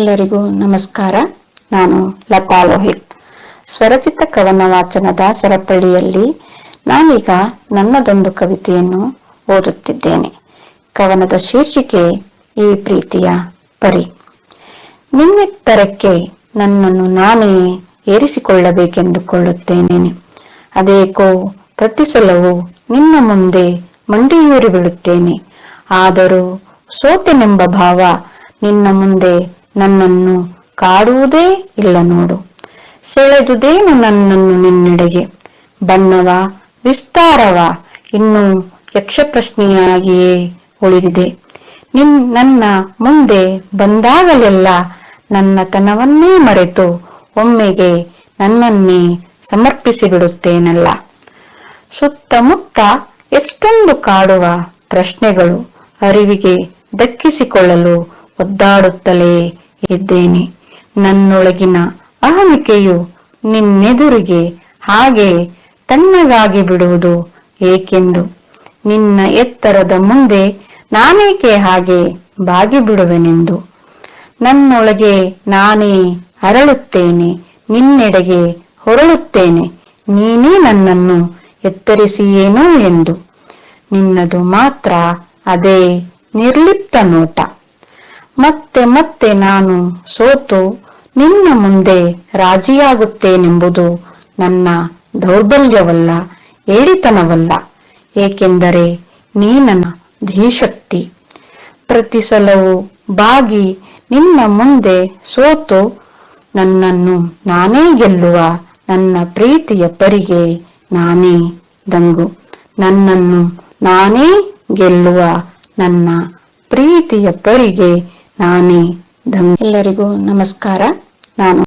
ಎಲ್ಲರಿಗೂ ನಮಸ್ಕಾರ. ನಾನು ಲತಾ ಲೋಹಿತ್. ಸ್ವರಚಿತ ಕವನ ವಾಚನದ ಸರಪಳಿಯಲ್ಲಿ ನಾನೀಗ ನನ್ನದೊಂದು ಕವಿತೆಯನ್ನು ಓದುತ್ತಿದ್ದೇನೆ. ಕವನದ ಶೀರ್ಷಿಕೆ ಈ ಪ್ರೀತಿಯ ಪರಿ. ನಿಮ್ಮೆತ್ತರಕ್ಕೆ ನನ್ನನ್ನು ನಾನೇ ಏರಿಸಿಕೊಳ್ಳಬೇಕೆಂದುಕೊಳ್ಳುತ್ತೇನೆ. ಅದೇಕೋ ಪ್ರತಿ ಸಲವೂ ನಿನ್ನ ಮುಂದೆ ಮಂಡಿಯೂರಿ ಬಿಡುತ್ತೇನೆ ಆದರೂ ಸೋತೆನೆಂಬ ಭಾವ ನಿನ್ನ ಮುಂದೆ ನನ್ನನ್ನು ಕಾಡುವುದೇ ಇಲ್ಲ ನೋಡು. ಸೆಳೆದುದೇನು ನನ್ನನ್ನು ನಿನ್ನೆಡೆಗೆ. ಬಣ್ಣವ, ವಿಸ್ತಾರವ, ಇನ್ನು ಯಕ್ಷಪ್ರಶ್ನೆಯಾಗಿಯೇ ಉಳಿದಿದೆ. ನಿನ್, ನನ್ನ ಮುಂದೆ ಬಂದಾಗಲೆಲ್ಲ ನನ್ನತನವನ್ನೇ ಮರೆತು ಒಮ್ಮೆಗೆ ನನ್ನನ್ನೇ ಸಮರ್ಪಿಸಿ ಬಿಡುತ್ತೇನಲ್ಲ ಸುತ್ತಮುತ್ತ ಎಷ್ಟೊಂದು ಕಾಡುವ ಪ್ರಶ್ನೆಗಳು ಅರಿವಿಗೆ ದಕ್ಕಿಸಿಕೊಳ್ಳಲು ಒದ್ದಾಡುತ್ತಲೇ ಇದ್ದೇನೆ. ನನ್ನೊಳಗಿನ ಅಹಮಿಕೆಯು ನಿನ್ನೆದುರಿಗೆ ಹಾಗೆ ತಣ್ಣಗಾಗಿ ಬಿಡುವುದು ಏಕೆಂದು. ನಿನ್ನ ಎತ್ತರದ ಮುಂದೆ ನಾನೇಕೆ ಹಾಗೆ ಬಾಗಿ ಬಿಡುವೆನೆಂದು ನನ್ನೊಳಗೆ ನಾನೇ ಅರಳುತ್ತೇನೆ, ನಿನ್ನೆಡೆಗೆ ಹೊರಳುತ್ತೇನೆ. ನೀನೇ ನನ್ನನ್ನು ಎತ್ತರಿಸಿಯೇನೋ ಎಂದು. ನಿನ್ನದು ಮಾತ್ರ ಅದೇ ನಿರ್ಲಿಪ್ತ ನೋಟ. ಮತ್ತೆ ಮತ್ತೆ ನಾನು ಸೋತು ನಿನ್ನ ಮುಂದೆ ರಾಜಿಯಾಗುತ್ತೇನೆಂಬುದು ನನ್ನ ದೌರ್ಬಲ್ಯವಲ್ಲ, ಏಡಿತನವಲ್ಲ, ಏಕೆಂದರೆ ನೀ ನನ್ನ ಧೀಶಕ್ತಿ ಪ್ರತಿ ಸಲವೂ ಬಾಗಿ ನಿನ್ನ ಮುಂದೆ ಸೋತು ನನ್ನನ್ನು ನಾನೇ ಗೆಲ್ಲುವ ನನ್ನ ಪ್ರೀತಿಯ ಪರಿಗೆ ನಾನೇ ದಂಗು. ನನ್ನನ್ನು ನಾನೇ ಗೆಲ್ಲುವ ನನ್ನ ಪ್ರೀತಿಯ ಪರಿಗೆ ನಾನೇ ಧಮ್ ಎಲ್ಲರಿಗೂ ನಮಸ್ಕಾರ. ನಾನು